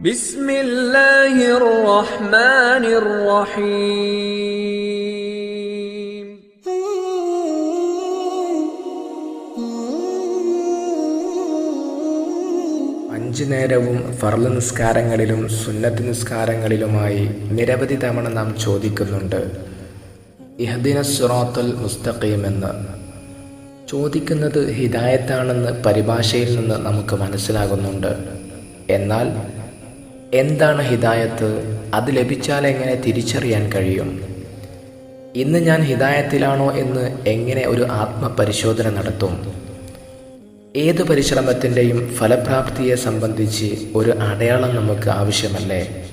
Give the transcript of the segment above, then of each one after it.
അഞ്ചു നേരവും ഫർൾ നിസ്കാരങ്ങളിലും സുന്നത്ത് നിസ്കാരങ്ങളിലുമായി നിരവധി തവണ നാം ചോദിക്കുന്നുണ്ട് ഇഹദിന സുറാത്തുൽ മുസ്തഖീം എന്ന്. ചോദിക്കുന്നത് ഹിദായത്താണെന്ന് പരിഭാഷയിൽ നിന്ന് നമുക്ക് മനസ്സിലാകുന്നുണ്ട്. എന്നാൽ എന്താണ് ഹിദായത്ത്? അത് ലഭിച്ചാൽ എങ്ങനെ തിരിച്ചറിയാൻ കഴിയും? ഇന്ന് ഞാൻ ഹിദായത്തിലാണോ എന്ന് എങ്ങനെ ഒരു ആത്മപരിശോധന നടത്തും? ഏത് പരിശ്രമത്തിന്റെയും ഫലപ്രാപ്തിയെ സംബന്ധിച്ച് ഒരു അടയാളം നമുക്ക് ആവശ്യമല്ലേ?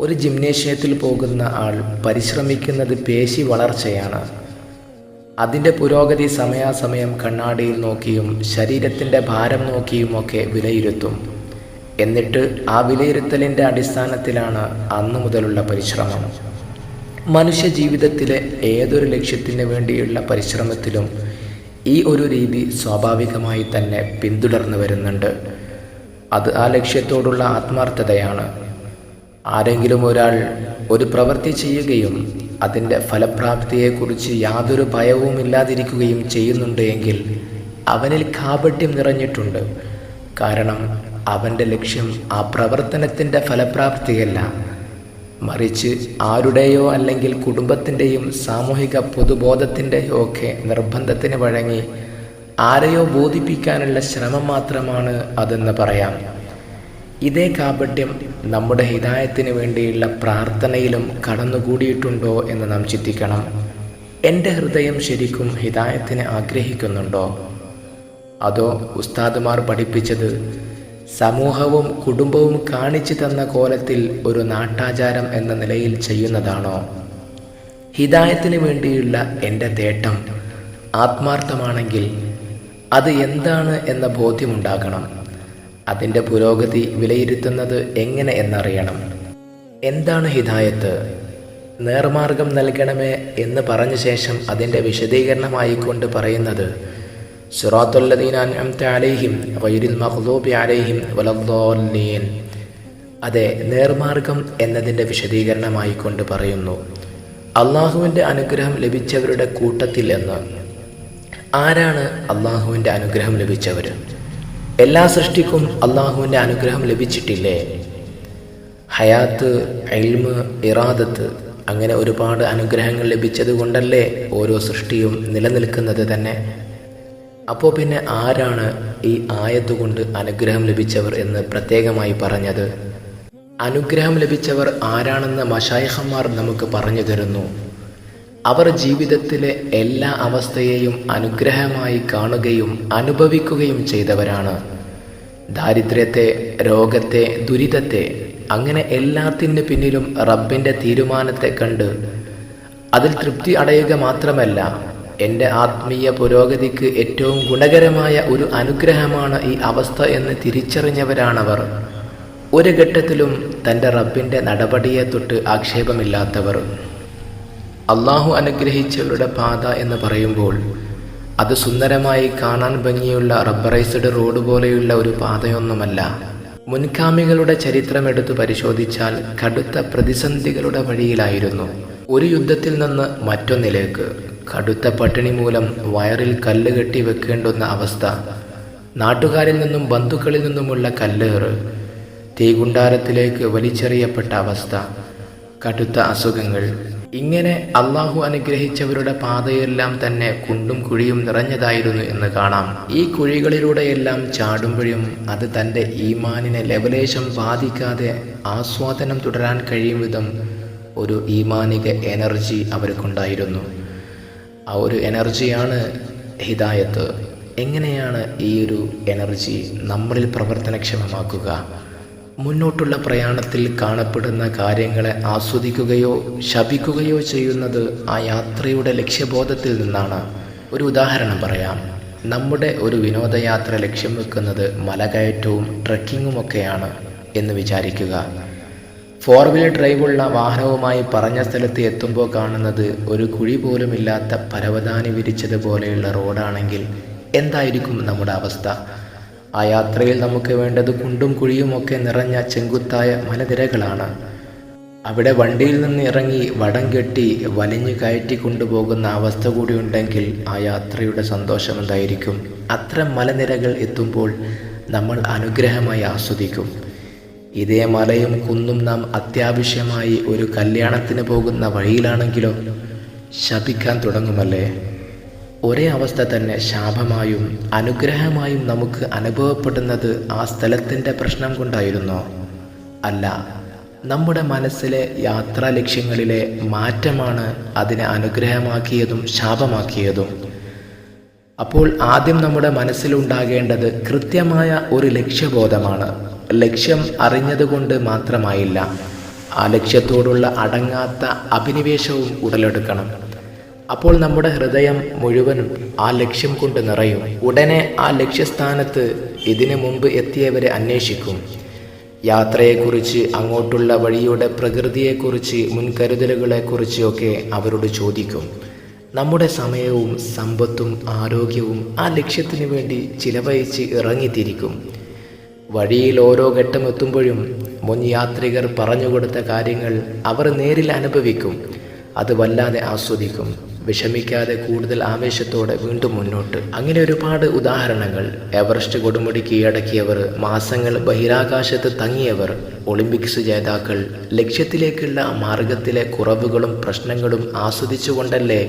ഒരു ജിംനേഷ്യത്തിൽ പോകുന്ന ആൾ പരിശ്രമിക്കുന്നത് പേശി വളർച്ചയാണ്. അതിന്റെ പുരോഗതി സമയാസമയം കണ്ണാടിയിൽ നോക്കിയും ശരീരത്തിന്റെ ഭാരം നോക്കിയുമൊക്കെ വിലയിരുത്തും. എന്നിട്ട് ആ വിലയിരുത്തലിന്റെ അടിസ്ഥാനത്തിലാണ് അന്നു മുതലുള്ള പരിശ്രമം. മനുഷ്യ ജീവിതത്തിലെ ഏതൊരു ലക്ഷ്യത്തിന് വേണ്ടിയുള്ള പരിശ്രമത്തിലും ഈ ഒരു രീതി സ്വാഭാവികമായി തന്നെ പിന്തുടർന്നു വരുന്നുണ്ട്. അത് ആ ലക്ഷ്യത്തോടുള്ള ആത്മാർത്ഥതയാണ്. ആരെങ്കിലും ഒരാൾ ഒരു പ്രവൃത്തി ചെയ്യുകയും അതിന്റെ ഫലപ്രാപ്തിയെക്കുറിച്ച് യാതൊരു ഭയവും ഇല്ലാതിരിക്കുകയും ചെയ്യുന്നുണ്ട് എങ്കിൽ അവനിൽ കാപട്യം നിറഞ്ഞിട്ടുണ്ട്. കാരണം അവന്റെ ലക്ഷ്യം ആ പ്രവർത്തനത്തിന്റെ ഫലപ്രാപ്തിയല്ല. മറിച്ച് ആരുടെയോ അല്ലെങ്കിൽ കുടുംബത്തിന്റെയും സാമൂഹിക പൊതുബോധത്തിന്റെയോ ഒക്കെ നിർബന്ധത്തിന് വഴങ്ങി ആരെയോ ബോധിപ്പിക്കാനുള്ള ശ്രമം മാത്രമാണ് അതെന്ന് പറയാം. ഇതേ കാപട്യം നമ്മുടെ ഹിതായത്തിന് വേണ്ടിയുള്ള പ്രാർത്ഥനയിലും കടന്നുകൂടിയിട്ടുണ്ടോ എന്ന് നാം ചിന്തിക്കണം. എന്റെ ഹൃദയം ശരിക്കും ഹിതായത്തിന് ആഗ്രഹിക്കുന്നുണ്ടോ? അതോ ഉസ്താദുമാർ പഠിപ്പിച്ചത് സമൂഹവും കുടുംബവും കാണിച്ചു തന്ന കോലത്തിൽ ഒരു നാട്ടാചാരം എന്ന നിലയിൽ ചെയ്യുന്നതാണോ? ഹിതായത്തിന് വേണ്ടിയുള്ള എന്റെ തേട്ടം ആത്മാർത്ഥമാണെങ്കിൽ അത് എന്താണ് എന്ന ബോധ്യമുണ്ടാകണം. അതിന്റെ പുരോഗതി വിലയിരുത്തുന്നത് എങ്ങനെ എന്നറിയണം. എന്താണ് ഹിതായത്ത് നേർമാർഗം നൽകണമേ എന്ന് പറഞ്ഞ ശേഷം അതിന്റെ വിശദീകരണമായിക്കൊണ്ട് പറയുന്നത് അതെ നേർമാർഗം എന്നതിന്റെ വിശദീകരണമായി കൊണ്ട് പറയുന്നു അള്ളാഹുവിന്റെ അനുഗ്രഹം ലഭിച്ചവരുടെ കൂട്ടത്തിൽ എന്ന്. ആരാണ് അള്ളാഹുവിന്റെ അനുഗ്രഹം ലഭിച്ചവർ എല്ലാ സൃഷ്ടിക്കും അള്ളാഹുവിന്റെ അനുഗ്രഹം ലഭിച്ചിട്ടില്ലേ? ഹയാത്ത് എൽമ് ഇറാദത്ത് അങ്ങനെ ഒരുപാട് അനുഗ്രഹങ്ങൾ ലഭിച്ചത് കൊണ്ടല്ലേ ഓരോ സൃഷ്ടിയും നിലനിൽക്കുന്നത് തന്നെ? അപ്പോൾ പിന്നെ ആരാണ് ഈ ആയത്ത് കൊണ്ട് അനുഗ്രഹം ലഭിച്ചവർ എന്ന് പ്രത്യേകമായി പറഞ്ഞത്? അനുഗ്രഹം ലഭിച്ചവർ ആരാണെന്ന് മഷായഹന്മാർ നമുക്ക് പറഞ്ഞു തരുന്നു. അവർ ജീവിതത്തിലെ എല്ലാ അവസ്ഥയെയും അനുഗ്രഹമായി കാണുകയും അനുഭവിക്കുകയും ചെയ്തവരാണ്. ദാരിദ്ര്യത്തെ രോഗത്തെ ദുരിതത്തെ അങ്ങനെ എല്ലാത്തിന്റെ പിന്നിലും റബ്ബിന്റെ തീരുമാനത്തെ കണ്ട് അതിൽ തൃപ്തി അടയുക മാത്രമല്ല എന്റെ ആത്മീയ പുരോഗതിക്ക് ഏറ്റവും ഗുണകരമായ ഒരു അനുഗ്രഹമാണ് ഈ അവസ്ഥ എന്ന് തിരിച്ചറിഞ്ഞവരാണവർ. ഒരു ഘട്ടത്തിലും തന്റെ റബ്ബിന്റെ നടപടിയെ തൊട്ട് ആക്ഷേപമില്ലാത്തവർ. അള്ളാഹു അനുഗ്രഹിച്ചവരുടെ പാത എന്ന് പറയുമ്പോൾ അത് സുന്ദരമായി കാണാൻ ഭംഗിയുള്ള റബ്ബറൈസ്ഡ് റോഡ് പോലെയുള്ള ഒരു പാതയൊന്നുമല്ല. മുൻകാമികളുടെ ചരിത്രം എടുത്തു പരിശോധിച്ചാൽ കടുത്ത പ്രതിസന്ധികളുടെ വഴിയിലായിരുന്നു. ഒരു യുദ്ധത്തിൽ നിന്ന് മറ്റൊന്നിലേക്ക്. കടുത്ത പട്ടിണി മൂലം വയറിൽ കല്ല് കെട്ടി വെക്കേണ്ടുന്ന അവസ്ഥ. നാട്ടുകാരിൽ നിന്നും ബന്ധുക്കളിൽ നിന്നുമുള്ള കല്ലേറ്. തീകുണ്ടാരത്തിലേക്ക് വലിച്ചെറിയപ്പെട്ട അവസ്ഥ. കടുത്ത അസുഖങ്ങൾ. ഇങ്ങനെ അള്ളാഹു അനുഗ്രഹിച്ചവരുടെ പാതയെല്ലാം തന്നെ കുണ്ടും കുഴിയും നിറഞ്ഞതായിരുന്നു എന്ന് കാണാം. ഈ കുഴികളിലൂടെയെല്ലാം ചാടുമ്പോഴും അത് തന്റെ ഈമാനിനെ ലെവലേശം ബാധിക്കാതെ ആസ്വാദനം തുടരാൻ കഴിയും വിധം ഒരു ഈമാനിക എനർജി അവർക്കുണ്ടായിരുന്നു. ആ ഒരു എനർജിയാണ് ഹിദായത്ത്. എങ്ങനെയാണ് ഈ ഒരു എനർജി നമ്മളിൽ പ്രവർത്തനക്ഷമമാക്കുക? മുന്നോട്ടുള്ള പ്രയാണത്തിൽ കാണപ്പെടുന്ന കാര്യങ്ങളെ ആസ്വദിക്കുകയോ ശപിക്കുകയോ ചെയ്യുന്നത് ആ യാത്രയുടെ ലക്ഷ്യബോധത്തിൽ നിന്നാണ്. ഒരു ഉദാഹരണം പറയാം. നമ്മുടെ ഒരു വിനോദയാത്ര ലക്ഷ്യം വെക്കുന്നത് മലകയറ്റവും ട്രക്കിങ്ങുമൊക്കെയാണ് എന്ന് വിചാരിക്കുക. ഫോർ വീലർ ഡ്രൈവുള്ള വാഹനവുമായി പറഞ്ഞ സ്ഥലത്ത് എത്തുമ്പോൾ കാണുന്നത് ഒരു കുഴി പോലുമില്ലാത്ത പരവതാനി വിരിച്ചതുപോലെയുള്ള റോഡാണെങ്കിൽ എന്തായിരിക്കും നമ്മുടെ അവസ്ഥ? ആ യാത്രയിൽ നമുക്ക് വേണ്ടത് കുണ്ടും കുഴിയുമൊക്കെ നിറഞ്ഞ ചെങ്കുത്തായ മലനിരകളാണ്. അവിടെ വണ്ടിയിൽ നിന്ന് ഇറങ്ങി വടം കെട്ടി വലിഞ്ഞു കയറ്റി കൊണ്ടുപോകുന്ന അവസ്ഥ കൂടിയുണ്ടെങ്കിൽ ആ യാത്രയുടെ സന്തോഷം എന്തായിരിക്കും? അത്തരം മലനിരകൾ എത്തുമ്പോൾ നമ്മൾ അനുഗ്രഹമായി ആസ്വദിക്കും. ഇതേ മലയും കുന്നും നാം അത്യാവശ്യമായി ഒരു കല്യാണത്തിന് പോകുന്ന വഴിയിലാണെങ്കിലോ? ശപിക്കാൻ തുടങ്ങുമല്ലേ? ഒരേ അവസ്ഥ തന്നെ ശാപമായും അനുഗ്രഹമായും നമുക്ക് അനുഭവപ്പെടുന്നത് ആ സ്ഥലത്തിന്റെ പ്രശ്നം കൊണ്ടായിരുന്നോ? അല്ല നമ്മുടെ മനസ്സിലെ യാത്രാ ലക്ഷ്യങ്ങളിലെ മാറ്റമാണ് അതിനെ അനുഗ്രഹമാക്കിയതും ശാപമാക്കിയതും. അപ്പോൾ ആദ്യം നമ്മുടെ മനസ്സിലുണ്ടാകേണ്ടത് കൃത്യമായ ഒരു ലക്ഷ്യബോധമാണ്. ലക്ഷ്യം അറിഞ്ഞതുകൊണ്ട് മാത്രമായില്ല. ആ ലക്ഷ്യത്തോടുള്ള അടങ്ങാത്ത അഭിനിവേശവും ഉടലെടുക്കണം. അപ്പോൾ നമ്മുടെ ഹൃദയം മുഴുവനും ആ ലക്ഷ്യം കൊണ്ട് നിറയും. ഉടനെ ആ ലക്ഷ്യസ്ഥാനത്ത് ഇതിനു മുമ്പ് എത്തിയവരെ അന്വേഷിക്കും. യാത്രയെക്കുറിച്ച് അങ്ങോട്ടുള്ള വഴിയുടെ പ്രകൃതിയെക്കുറിച്ച് മുൻകരുതലുകളെക്കുറിച്ച് ഒക്കെ അവരോട് ചോദിക്കും. നമ്മുടെ സമയവും സമ്പത്തും ആരോഗ്യവും ആ ലക്ഷ്യത്തിനു വേണ്ടി ചിലവഴിച്ച് ഇറങ്ങിത്തിരിക്കും. വഴിയിൽ ഓരോ ഘട്ടം എത്തുമ്പോഴും മുൻ യാത്രികർ പറഞ്ഞുകൊടുത്ത കാര്യങ്ങൾ അവർ നേരിൽ അനുഭവിക്കും. അത് വല്ലാതെ ആസ്വദിക്കും. വിഷമിക്കാതെ കൂടുതൽ ആവേശത്തോടെ വീണ്ടും മുന്നോട്ട്. അങ്ങനെ ഒരുപാട് ഉദാഹരണങ്ങൾ. എവറസ്റ്റ് കൊടുമുടി കീഴടക്കിയവർ മാസങ്ങൾ ബഹിരാകാശത്ത് തങ്ങിയവർ ഒളിമ്പിക്സ് ജേതാക്കൾ ലക്ഷ്യത്തിലേക്കുള്ള മാർഗത്തിലെ കുറവുകളും പ്രശ്നങ്ങളും ആസ്വദിച്ചുകൊണ്ടല്ലേ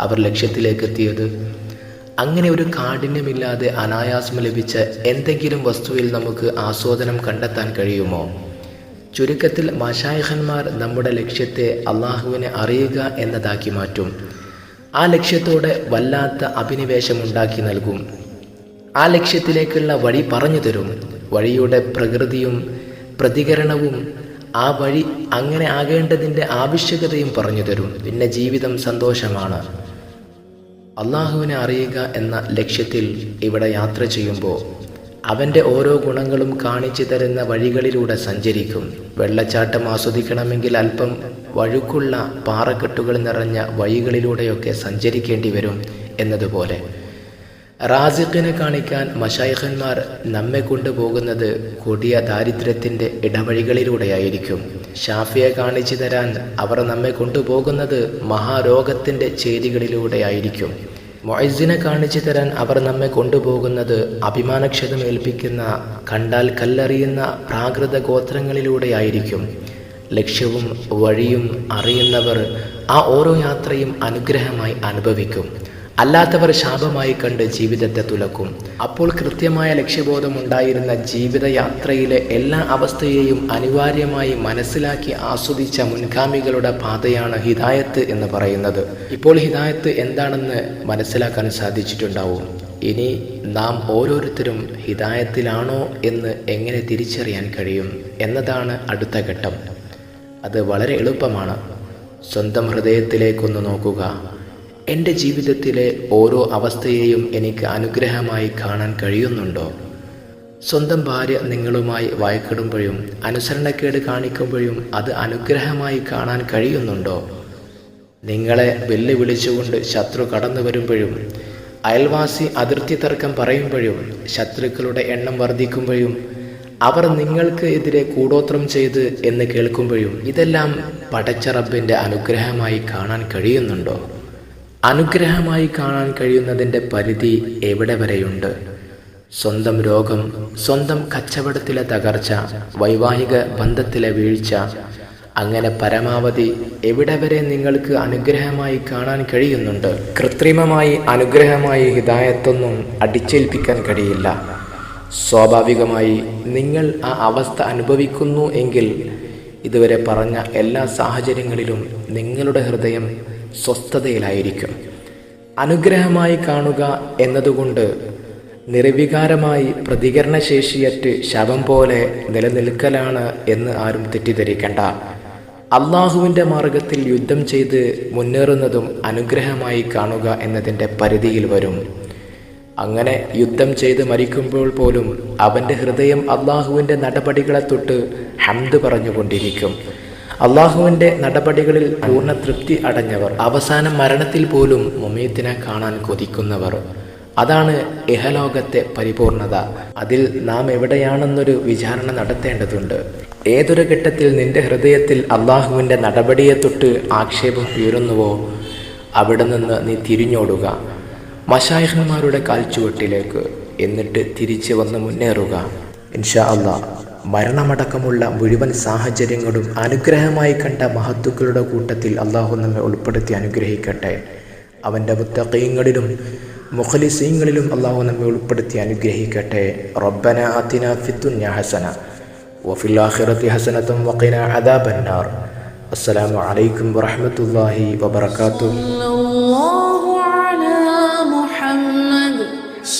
അവർ ലക്ഷ്യത്തിലേക്ക് എത്തിയത് അങ്ങനെ ഒരു കാഠിന്യമില്ലാതെ അനായാസം ലഭിച്ച എന്തെങ്കിലും വസ്തുവിൽ നമുക്ക് ആസ്വാദനം കണ്ടെത്താൻ കഴിയുമോ? ചുരുക്കത്തിൽ മഷായഹന്മാർ നമ്മുടെ ലക്ഷ്യത്തെ അള്ളാഹുവിനെ അറിയുക എന്നതാക്കി മാറ്റും. ആ ലക്ഷ്യത്തോടെ വല്ലാത്ത അഭിനിവേശം ഉണ്ടാക്കി നൽകും. ആ ലക്ഷ്യത്തിലേക്കുള്ള വഴി പറഞ്ഞു തരും. വഴിയുടെ പ്രകൃതിയും പ്രതികരണവും ആ വഴി അങ്ങനെ ആകേണ്ടതിന്റെ ആവശ്യകതയും പറഞ്ഞു തരും. പിന്നെ ജീവിതം സന്തോഷമാണ്. അള്ളാഹുവിനെ അറിയുക എന്ന ലക്ഷ്യത്തിൽ ഇവിടെ യാത്ര ചെയ്യുമ്പോൾ അവന്റെ ഓരോ ഗുണങ്ങളും കാണിച്ചു തരുന്ന വഴികളിലൂടെ സഞ്ചരിക്കും. വെള്ളച്ചാട്ടം ആസ്വദിക്കണമെങ്കിൽ അല്പം വഴുക്കുള്ള പാറക്കെട്ടുകൾ നിറഞ്ഞ വഴികളിലൂടെയൊക്കെ സഞ്ചരിക്കേണ്ടി വരും എന്നതുപോലെ. റാസിഖിനെ കാണിക്കാൻ മഷായഖന്മാർ നമ്മെ കൊണ്ടുപോകുന്നത് കൊടിയ ദാരിദ്ര്യത്തിന്റെ ഇടവഴികളിലൂടെയായിരിക്കും. ഷാഫിയെ കാണിച്ചു തരാൻ അവർ നമ്മെ കൊണ്ടുപോകുന്നത് മഹാരോഗത്തിന്റെ ചേരികളിലൂടെയായിരിക്കും. മൊയ്സിനെ കാണിച്ചു തരാൻ അവർ നമ്മെ കൊണ്ടുപോകുന്നത് അഭിമാനക്ഷതം ഏൽപ്പിക്കുന്ന കണ്ടാൽ കല്ലെറിയുന്ന പ്രാകൃത ഗോത്രങ്ങളിലൂടെയായിരിക്കും. ലക്ഷ്യവും വഴിയും അറിയുന്നവർ ആ ഓരോ യാത്രയും അനുഗ്രഹമായി അനുഭവിക്കും. അല്ലാത്തവർ ശാപമായി കണ്ട് ജീവിതത്തെ തുലക്കും. അപ്പോൾ കൃത്യമായ ലക്ഷ്യബോധം ഉണ്ടായിരുന്ന ജീവിതയാത്രയിലെ എല്ലാ അവസ്ഥയെയും അനിവാര്യമായി മനസ്സിലാക്കി ആസ്വദിച്ച മുൻഗാമികളുടെ പാതയാണ് ഹിദായത്ത് എന്ന് പറയുന്നത്. ഇപ്പോൾ ഹിദായത്ത് എന്താണെന്ന് മനസ്സിലാക്കാൻ സാധിച്ചിട്ടുണ്ടാവും. ഇനി നാം ഓരോരുത്തരും ഹിദായത്തിലാണോ എന്ന് എങ്ങനെ തിരിച്ചറിയാൻ കഴിയും എന്നതാണ് അടുത്ത ഘട്ടം. അത് വളരെ എളുപ്പമാണ്. സ്വന്തം ഹൃദയത്തിലേക്കൊന്ന് നോക്കുക. എന്റെ ജീവിതത്തിലെ ഓരോ അവസ്ഥയെയും എനിക്ക് അനുഗ്രഹമായി കാണാൻ കഴിയുന്നുണ്ടോ? സ്വന്തം ഭാര്യ നിങ്ങളുമായി വഴക്കിടുമ്പോഴും അനുസരണക്കേട് കാണിക്കുമ്പോഴും അത് അനുഗ്രഹമായി കാണാൻ കഴിയുന്നുണ്ടോ? നിങ്ങളെ വെല്ലുവിളിച്ചുകൊണ്ട് ശത്രു കടന്നു വരുമ്പോഴും അയൽവാസി അതിർത്തി തർക്കം പറയുമ്പോഴും ശത്രുക്കളുടെ എണ്ണം വർദ്ധിക്കുമ്പോഴും അവർ നിങ്ങൾക്ക് എതിരെ കൂടോത്രം ചെയ്ത് എന്ന് കേൾക്കുമ്പോഴും ഇതെല്ലാം പടച്ചറബിന്റെ അനുഗ്രഹമായി കാണാൻ കഴിയുന്നുണ്ടോ? അനുഗ്രഹമായി കാണാൻ കഴിയുന്നതിന്റെ പരിധി എവിടെ വരെയുണ്ട്? സ്വന്തം രോഗം സ്വന്തം കച്ചവടത്തിലെ തകർച്ച വൈവാഹിക ബന്ധത്തിലെ വീഴ്ച അങ്ങനെ പരമാവധി എവിടെ വരെ നിങ്ങൾക്ക് അനുഗ്രഹമായി കാണാൻ കഴിയുന്നുണ്ട്? കൃത്രിമമായി അനുഗ്രഹമായി ഹിതായത്തൊന്നും അടിച്ചേൽപ്പിക്കാൻ കഴിയില്ല. സ്വാഭാവികമായി നിങ്ങൾ ആ അവസ്ഥ അനുഭവിക്കുന്നു എങ്കിൽ ഇതുവരെ പറഞ്ഞ എല്ലാ സാഹചര്യങ്ങളിലും നിങ്ങളുടെ ഹൃദയം സ്വസ്ഥതയിലായിരിക്കും. അനുഗ്രഹമായി കാണുക എന്നതുകൊണ്ട് നിർവികാരമായി പ്രതികരണശേഷിയറ്റ് ശവം പോലെ നിലനിൽക്കലാണ് എന്ന് ആരും തെറ്റിദ്ധരിക്കേണ്ട. അള്ളാഹുവിന്റെ മാർഗത്തിൽ യുദ്ധം ചെയ്ത് മുന്നേറുന്നതും അനുഗ്രഹമായി കാണുക എന്നതിന്റെ പരിധിയിൽ വരും. അങ്ങനെ യുദ്ധം ചെയ്ത് മരിക്കുമ്പോൾ പോലും അവന്റെ ഹൃദയം അള്ളാഹുവിന്റെ നടപടികളെ തൊട്ട് ഹംദ് പറഞ്ഞുകൊണ്ടിരിക്കും. അള്ളാഹുവിന്റെ നടപടികളിൽ പൂർണ തൃപ്തി അടഞ്ഞവർ അവസാനം മരണത്തിൽ പോലും മുമീത്തിനെ കാണാൻ കൊതിക്കുന്നവർ. അതാണ് ഇഹലോകത്തെ പരിപൂർണത. അതിൽ നാം എവിടെയാണെന്നൊരു വിചാരണ നടത്തേണ്ടതുണ്ട്. ഏതൊരു ഘട്ടത്തിൽ നിന്റെ ഹൃദയത്തിൽ അള്ളാഹുവിന്റെ നടപടിയെ തൊട്ട് ആക്ഷേപം ഉയരുന്നുവോ അവിടെ നിന്ന് നീ തിരിഞ്ഞോടുക. മഷായഹന്മാരുടെ കാൽച്ചുവട്ടിലേക്ക് എന്നിട്ട് തിരിച്ചു വന്ന് മുന്നേറുക. ഇൻഷാ അള്ളാ. മരണമടക്കമുള്ള മുഴുവൻ സാഹചര്യങ്ങളും അനുഗ്രഹമായി കണ്ട മഹത്തുക്കളുടെ കൂട്ടത്തിൽ അള്ളാഹു നമ്മെ ഉൾപ്പെടുത്തി അനുഗ്രഹിക്കട്ടെ അവൻ്റെ മുത്തക്കീങ്ങളിലും മുഖലിസീങ്ങളിലും അള്ളാഹു നമ്മെ ഉൾപ്പെടുത്തി അനുഗ്രഹിക്കട്ടെ റബ്ബന ആതിന ഫിദ്ദുന്യ ഹസന വഫിൽ ആഖിറതി ഹസനത്തും വഖിന അദാബന്നാർ അസ്സലാമു അലൈക്കും വറഹ്മത്തുള്ളാഹി വബറകാതുഹു صلى الله على محمد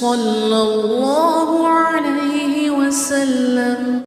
صلى الله عليه وسلم